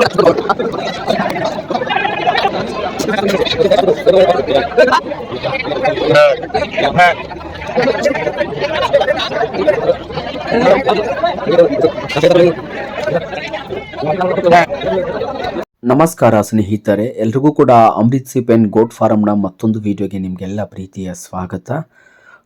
ನಮಸ್ಕಾರ ಸ್ನೇಹಿತರೆ, ಎಲ್ರಿಗೂ ಕೂಡ ಅಮೃತ್ ಸಿ ಪೆನ್ ಗೋಟ್ ಫಾರಂನ ಮತ್ತೊಂದು ವಿಡಿಯೋಗೆ ನಿಮ್ಗೆಲ್ಲ ಪ್ರೀತಿಯ ಸ್ವಾಗತ.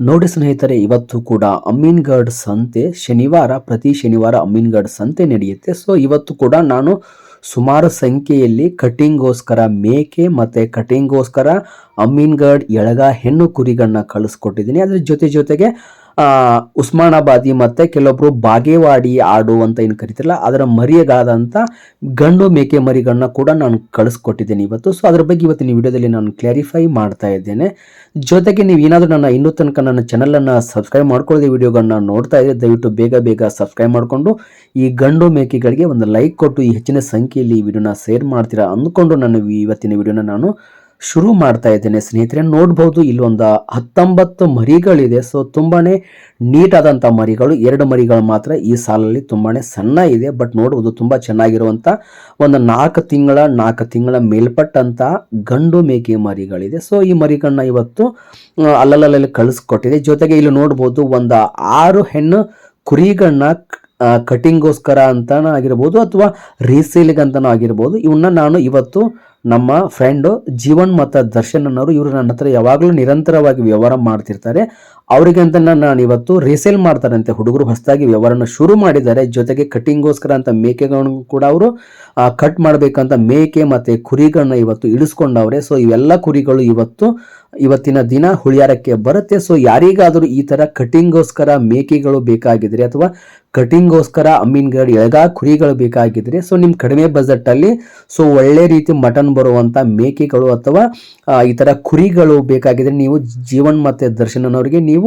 ನೋಡಿ ಸ್ನೇಹಿತರೆ, ಇವತ್ತು ಕೂಡ ಅಮೀನ್ಗಢ್ ಸಂತೆ ಶನಿವಾರ, ಪ್ರತಿ ಶನಿವಾರ ಅಮೀನ್ಗಢ್ ಸಂತೆ ನಡೆಯುತ್ತೆ. ಸೊ ಇವತ್ತು ಕೂಡ ನಾನು ಸುಮಾರು ಸಂಖ್ಯೆಯಲ್ಲಿ ಕಟಿಂಗ್ಗೋಸ್ಕರ ಮೇಕೆ ಮತ್ತು ಕಟಿಂಗ್ಗೋಸ್ಕರ ಅಮ್ಮಿನ್ಗಡ್ ಎಳಗ ಹೆಣ್ಣು ಕುರಿಗಳನ್ನ ಕಳಿಸ್ಕೊಟ್ಟಿದ್ದೀನಿ. ಅದ್ರ ಜೊತೆ ಜೊತೆಗೆ ಉಸ್ಮಾನಾಬಾದಿ ಮತ್ತೆ ಕೆಲವೊಬ್ಬರು ಬಾಗೇವಾಡಿ ಆಡು ಅಂತ ಏನು ಕರಿತಿರಲ್ಲ, ಅದರ ಮರಿಯಗಾದಂಥ ಗಂಡು ಮೇಕೆ ಮರಿಗಳನ್ನ ಕೂಡ ನಾನು ಕಳಿಸ್ಕೊಟ್ಟಿದ್ದೇನೆ ಇವತ್ತು. ಸೊ ಅದ್ರ ಬಗ್ಗೆ ಇವತ್ತಿನ ವಿಡಿಯೋದಲ್ಲಿ ನಾನು ಕ್ಲಾರಿಫೈ ಮಾಡ್ತಾ ಇದ್ದೇನೆ. ಜೊತೆಗೆ ನೀವು ಏನಾದರೂ ನನ್ನ ಇನ್ನೂ ತನಕ ನನ್ನ ಚಾನಲನ್ನು ಸಬ್ಸ್ಕ್ರೈಬ್ ಮಾಡ್ಕೊಳ್ಳದೆ ವಿಡಿಯೋಗಳನ್ನ ನೋಡ್ತಾ ಇದ್ದರೆ ದಯವಿಟ್ಟು ಬೇಗ ಬೇಗ ಸಬ್ಸ್ಕ್ರೈಬ್ ಮಾಡಿಕೊಂಡು ಈ ಗಂಡು ಮೇಕೆಗಳಿಗೆ ಒಂದು ಲೈಕ್ ಕೊಟ್ಟು ಈ ಹೆಚ್ಚಿನ ಸಂಖ್ಯೆಯಲ್ಲಿ ಈ ವಿಡಿಯೋನ ಶೇರ್ ಮಾಡ್ತೀರಾ ಅಂದ್ಕೊಂಡು ನಾನು ಇವತ್ತಿನ ವಿಡಿಯೋನ ನಾನು ಶುರು ಮಾಡ್ತಾ ಇದ್ದೇನೆ ಸ್ನೇಹಿತರೆ. ನೋಡ್ಬೋದು ಇಲ್ಲೊಂದು ಹತ್ತೊಂಬತ್ತು ಮರಿಗಳಿದೆ. ಸೊ ತುಂಬಾ ನೀಟ್ ಮರಿಗಳು. ಎರಡು ಮರಿಗಳು ಮಾತ್ರ ಈ ಸಾಲಲ್ಲಿ ತುಂಬಾ ಸಣ್ಣ ಇದೆ ಬಟ್ ನೋಡ್ಬೋದು ತುಂಬ ಚೆನ್ನಾಗಿರುವಂಥ ಒಂದು ನಾಲ್ಕು ತಿಂಗಳ ನಾಲ್ಕು ತಿಂಗಳ ಮೇಲ್ಪಟ್ಟಂಥ ಗಂಡು ಮೇಕೆ ಮರಿಗಳಿದೆ. ಸೊ ಈ ಮರಿಗಳನ್ನ ಇವತ್ತು ಅಲ್ಲಲ್ಲಲ್ಲಿ ಕಳಿಸ್ಕೊಟ್ಟಿದೆ. ಜೊತೆಗೆ ಇಲ್ಲಿ ನೋಡ್ಬೋದು ಒಂದು ಆರು ಹೆಣ್ಣು ಕುರಿಗಳನ್ನ ಕಟಿಂಗ್ಗೋಸ್ಕರ ಅಂತಾನು ಆಗಿರ್ಬೋದು ಅಥವಾ ರೀಸೇಲಿಗೆ ಅಂತ ಆಗಿರ್ಬೋದು. ಇವನ್ನ ನಾನು ಇವತ್ತು ನಮ್ಮ ಫ್ರೆಂಡು ಜೀವನ್ ಮತ್ತು ದರ್ಶನ್ ಅನ್ನೋರು ಇವರು ನನ್ನ ಹತ್ರ ಯಾವಾಗಲೂ ನಿರಂತರವಾಗಿ ವ್ಯವಹಾರ ಮಾಡ್ತಿರ್ತಾರೆ. ಅವರಿಗೆ ಅಂತ ನಾನು ಇವತ್ತು ರೀಸೇಲ್ ಮಾಡ್ತಾರಂತೆ. ಹುಡುಗರು ಹೊಸದಾಗಿ ವ್ಯವಹಾರನ ಶುರು ಮಾಡಿದ್ದಾರೆ. ಜೊತೆಗೆ ಕಟಿಂಗ್ಗೋಸ್ಕರ ಅಂತ ಮೇಕೆಗಳನ್ನು ಕೂಡ ಅವರು ಕಟ್ ಮಾಡಬೇಕಂತ ಮೇಕೆ ಮತ್ತು ಕುರಿಗಳನ್ನ ಇವತ್ತು ಇಳಿಸ್ಕೊಂಡವ್ರೆ. ಸೊ ಇವೆಲ್ಲ ಕುರಿಗಳು ಇವತ್ತು, ಇವತ್ತಿನ ದಿನ ಹುಳಿಯಾರಕ್ಕೆ ಬರುತ್ತೆ. ಸೊ ಯಾರಿಗಾದರೂ ಈ ಥರ ಕಟಿಂಗ್ಗೋಸ್ಕರ ಮೇಕೆಗಳು ಬೇಕಾಗಿದ್ರೆ ಅಥವಾ ಕಟಿಂಗ್ಗೋಸ್ಕರ ಅಮೀನ್ಗಢ್ ಎಳಗ ಕುರಿಗಳು ಬೇಕಾಗಿದ್ರೆ ಸೊ ನಿಮ್ಮ ಕಡಿಮೆ ಬಜೆಟಲ್ಲಿ ಸೊ ಒಳ್ಳೆ ರೀತಿ ಮಟನ್ ಬರುವಂಥ ಮೇಕೆಗಳು ಅಥವಾ ಈ ಥರ ಕುರಿಗಳು ಬೇಕಾಗಿದ್ರೆ ನೀವು ಜೀವನ್ ಮತ್ತು ದರ್ಶನನವರಿಗೆ ನೀವು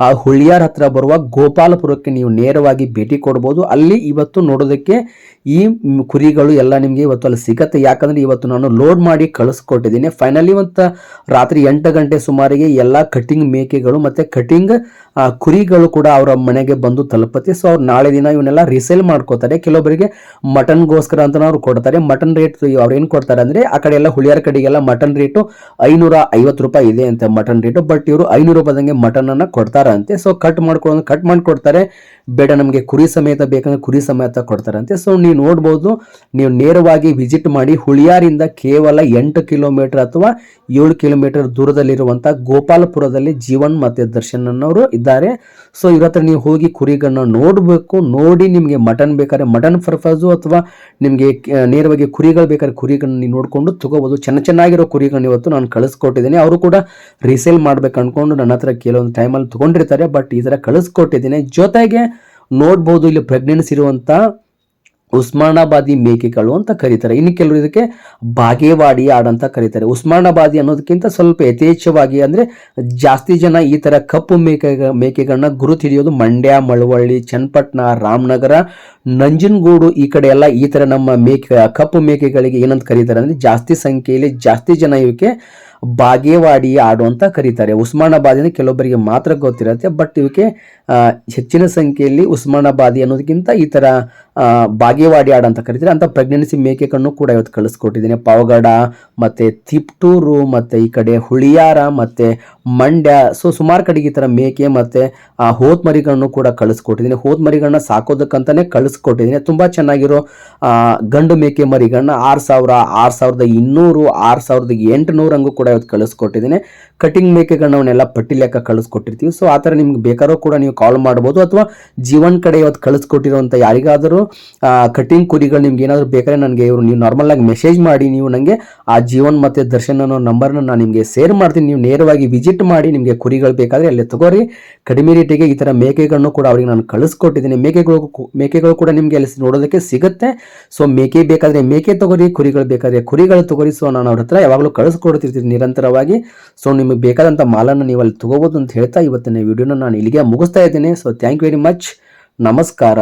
ಆ ಹುಳಿಯಾರ್ ಹತ್ರ ಬರುವ ಗೋಪಾಲಪುರಕ್ಕೆ ನೀವು ನೇರವಾಗಿ ಭೇಟಿ ಕೊಡ್ಬೋದು. ಅಲ್ಲಿ ಇವತ್ತು ನೋಡೋದಕ್ಕೆ ಈ ಕುರಿಗಳು ಎಲ್ಲ ನಿಮಗೆ ಇವತ್ತು ಅಲ್ಲಿ ಸಿಗತ್ತೆ. ಯಾಕಂದ್ರೆ ಇವತ್ತು ನಾನು ಲೋಡ್ ಮಾಡಿ ಕಳಿಸ್ಕೊಟ್ಟಿದ್ದೀನಿ. ಫೈನಲಿ ಒಂದು ರಾತ್ರಿ ಎಂಟು ಗಂಟೆ ಸುಮಾರಿಗೆ ಎಲ್ಲ ಕಟಿಂಗ್ ಮೇಕೆಗಳು ಮತ್ತೆ ಕಟಿಂಗ್ ಕುರಿಗಳು ಕೂಡ ಅವರ ಮನೆಗೆ ಬಂದು ತಲುಪತ್ತೆ. ಸೊ ಅವ್ರು ನಾಳೆ ದಿನ ಇವನ್ನೆಲ್ಲ ರಿಸೇಲ್ ಮಾಡ್ಕೋತಾರೆ. ಕೆಲವೊಬ್ಬರಿಗೆ ಮಟನ್ಗೋಸ್ಕರ ಅಂತ ಅವ್ರು ಕೊಡ್ತಾರೆ. ಮಟನ್ ರೇಟ್ ಅವ್ರು ಏನು ಕೊಡ್ತಾರೆ ಅಂದ್ರೆ, ಆ ಕಡೆ ಎಲ್ಲ ಹುಳಿಯಾರ ಕಡೆಗೆಲ್ಲ ಮಟನ್ ರೇಟು ಐನೂರ ರೂಪಾಯಿ ಇದೆ ಅಂತ ಮಟನ್ ರೇಟು ಬಟ್ ಇವರು ಐನೂರು ರೂಪಾಯಿದಂಗೆ ಮಟನ್ ಕೊಡ್ತಾರಂತೆ. ಸೊ ಕಟ್ ಮಾಡ್ಕೊಂಡು ಕಟ್ ಮಾಡ್ಕೊಡ್ತಾರೆ. ಬೇಡ, ನಮಗೆ ಕುರಿ ಸಮೇತ ಬೇಕಂದ್ರೆ ಕುರಿ ಸಮೇತ ಕೊಡ್ತಾರಂತೆ. ಸೊ ನೀವು ನೋಡ್ಬೋದು, ನೀವು ನೇರವಾಗಿ ವಿಸಿಟ್ ಮಾಡಿ ಹುಳಿಯಾರಿಂದ ಕೇವಲ ಎಂಟು ಕಿಲೋಮೀಟರ್ ಅಥವಾ ಏಳು ಕಿಲೋಮೀಟರ್ ದೂರದಲ್ಲಿರುವಂಥ ಗೋಪಾಲಪುರದಲ್ಲಿ ಜೀವನ್ ಮತ್ತೆ ದರ್ಶನ್ ಅನ್ನೋರು ಇದ್ದಾರೆ. ಸೊ ಇವ್ರ ಹತ್ರ ನೀವು ಹೋಗಿ ಕುರಿಗಳನ್ನ ನೋಡಬೇಕು, ನೋಡಿ ನಿಮಗೆ ಮಟನ್ ಬೇಕಾದ್ರೆ ಮಟನ್ ಪರ್ಪಸು ಅಥವಾ ನಿಮಗೆ ನೇರವಾಗಿ ಕುರಿಗಳು ಬೇಕಾದ್ರೆ ಕುರಿಗಳನ್ನ ನೀವು ನೋಡಿಕೊಂಡು ತಗೋಬೋದು. ಚೆನ್ನ ಚೆನ್ನಾಗಿರೋ ಕುರಿಗಳನ್ನ ಇವತ್ತು ನಾನು ಕಳಿಸ್ಕೊಟ್ಟಿದ್ದೀನಿ. ಅವರು ಕೂಡ ರೀಸೇಲ್ ಮಾಡ್ಬೇಕು ಅನ್ಕೊಂಡು ನನ್ನ ಹತ್ರ ಕೆಲವೊಂದು ಟೈಮಲ್ಲಿ ತೊಗೊಂಡಿರ್ತಾರೆ ಬಟ್ ಈ ಥರ ಕಳಿಸ್ಕೊಟ್ಟಿದ್ದೀನಿ. ಜೊತೆಗೆ ನೋಡ್ಬೋದು ಇಲ್ಲಿ ಪ್ರೆಗ್ನೆನ್ಸಿ ಇರುವಂಥ ಉಸ್ಮಾನಾಬಾದಿ ಮೇಕೆಗಳು ಅಂತ ಕರೀತಾರೆ. ಇನ್ನು ಕೆಲವರು ಇದಕ್ಕೆ ಬಾಗೇವಾಡಿ ಅಂತ ಕರೀತಾರೆ. ಉಸ್ಮಾನಾಬಾದಿ ಅನ್ನೋದಕ್ಕಿಂತ ಸ್ವಲ್ಪ ಯಥೇಚ್ಛವಾಗಿ ಅಂದರೆ ಜಾಸ್ತಿ ಜನ ಈ ಥರ ಕಪ್ಪು ಮೇಕೆ, ಮೇಕೆಗಳನ್ನ ಗುರುತು ಹಿಡಿಯೋದು ಮಂಡ್ಯ, ಮಳವಳ್ಳಿ, ಚನ್ನಪಟ್ಟಣ, ರಾಮನಗರ, ನಂಜನಗೂಡು ಈ ಕಡೆ ಎಲ್ಲ ಈ ಥರ ನಮ್ಮ ಮೇಕೆ, ಕಪ್ಪು ಮೇಕೆಗಳಿಗೆ ಏನಂತ ಕರೀತಾರೆ ಅಂದರೆ ಜಾಸ್ತಿ ಸಂಖ್ಯೆಯಲ್ಲಿ ಜಾಸ್ತಿ ಜನ ಇವಕ್ಕೆ ಬಾಗೇವಾಡಿ ಆಡು ಅಂತ ಕರೀತಾರೆ. ಉಸ್ಮಾನಾಬಾದಿ ಕೆಲವೊಬ್ಬರಿಗೆ ಮಾತ್ರ ಗೊತ್ತಿರುತ್ತೆ ಬಟ್ ಇವಕ್ಕೆ ಹೆಚ್ಚಿನ ಸಂಖ್ಯೆಯಲ್ಲಿ ಉಸ್ಮಾನಾಬಾದಿ ಅನ್ನೋದಕ್ಕಿಂತ ಈ ಥರ ಬಾಗೇವಾಡಿ ಆಡು ಅಂತ ಕರೀತಾರೆ. ಅಂತ ಪ್ರೆಗ್ನೆನ್ಸಿ ಮೇಕೆಗಳನ್ನು ಕೂಡ ಇವತ್ತು ಕಳಿಸ್ಕೊಟ್ಟಿದ್ದೀನಿ. ಪಾವಗಡ, ಮತ್ತೆ ತಿಪ್ಟೂರು, ಮತ್ತೆ ಈ ಕಡೆ ಹುಳಿಯಾರ, ಮತ್ತೆ ಮಂಡ್ಯ ಸೊ ಸುಮಾರು ಕಡೆಗೆ ಈ ಥರ ಮೇಕೆ ಮತ್ತೆ, ಆ ಹೋತ್ ಮರಿಗಳನ್ನು ಕೂಡ ಕಳಿಸ್ಕೊಟ್ಟಿದ್ದೀನಿ. ಹೋತ್ ಸಾಕೋದಕ್ಕಂತಲೇ ಕಳಿಸ್ಕೊಟ್ಟಿದ್ದೀನಿ. ತುಂಬಾ ಚೆನ್ನಾಗಿರೋ ಗಂಡು ಮೇಕೆ ಮರಿಗಳನ್ನ ಆರು ಸಾವಿರ, ಆರು ಸಾವಿರದ ಇನ್ನೂರು, ಆರು ಸಾವಿರದ ಎಂಟುನೂರು ಕೂಡ ಇವತ್ತು ಕಳಿಸ್ಕೊಟ್ಟಿದ್ದೀನಿ. ಕಟಿಂಗ್ ಮೇಕೆಗಳನ್ನ ಅವನ್ನೆಲ್ಲ ಪಟ್ಟಿ ಲೆಕ್ಕ ಕಳಿಸ್ಕೊಟ್ಟಿರ್ತೀವಿ. ಸೊ ಆ ಥರ ನಿಮ್ಗೆ ಬೇಕಾದ್ರೂ ಕೂಡ ನೀವು ಕಾಲ್ ಮಾಡ್ಬೋದು. ಅಥವಾ ಜೀವನ್ ಕಡೆ ಇವತ್ತು ಕಳಿಸ್ಕೊಟ್ಟಿರುವಂಥ ಯಾರಿಗಾದರೂ ಕಟಿಂಗ್ ಕುರಿಗಳು ನಿಮ್ಗೆ ಏನಾದರೂ ಬೇಕಾದ್ರೆ ನನಗೆ ಇವರು ನೀವು ನಾರ್ಮಲ್ ಆಗಿ ಮೆಸೇಜ್ ಮಾಡಿ, ನೀವು ನನಗೆ ಆ ಜೀವನ್ ಮತ್ತು ದರ್ಶನ್ ಅನ್ನೋ ನಂಬರ್ನ ನಾನು ನಿಮಗೆ ಶೇರ್ ಮಾಡ್ತೀನಿ. ನೀವು ನೇರವಾಗಿ ವಿಸಿಟ್ ಮಾಡಿ ನಿಮಗೆ ಕುರಿಗಳು ಬೇಕಾದರೆ ಅಲ್ಲೇ ತಗೋರಿ. ಕಡಿಮೆ ರೇಟಿಗೆ ಈ ಥರ ಮೇಕೆಗಳನ್ನು ಕೂಡ ಅವ್ರಿಗೆ ನಾನು ಕಳಿಸ್ಕೊಟ್ಟಿದ್ದೀನಿ. ಮೇಕೆಗಳು ಮೇಕೆಗಳು ಕೂಡ ನಿಮಗೆ ಅಲ್ಲಿ ನೋಡೋದಕ್ಕೆ ಸಿಗುತ್ತೆ. ಸೊ ಮೇಕೆ ಬೇಕಾದರೆ ಮೇಕೆ ತಗೋರಿ, ಕುರಿಗಳು ಬೇಕಾದರೆ ಕುರಿಗಳು ತಗೋರಿ. ಸೊ ನಾನು ಅವ್ರ ಹತ್ರ ಯಾವಾಗಲೂ ಕಳಿಸ್ಕೊಡ್ತಿರ್ತೀನಿ. ನಿರಂತರವಾಗಿ. ಸೊ ನಿಮಗೆ ಬೇಕಾದಂಥ ಮಾಲನ್ನು ನೀವು ಅಲ್ಲಿ ತಗೋಬೋದು ಅಂತ ಹೇಳ್ತಾ ಇವತ್ತಿನ ವಿಡಿಯೋನ ನಾನು ಇಲ್ಲಿಗೆ ಮುಗಿಸ್ತಾ ಇದ್ದೀನಿ. So thank you very much ನಮಸ್ಕಾರ.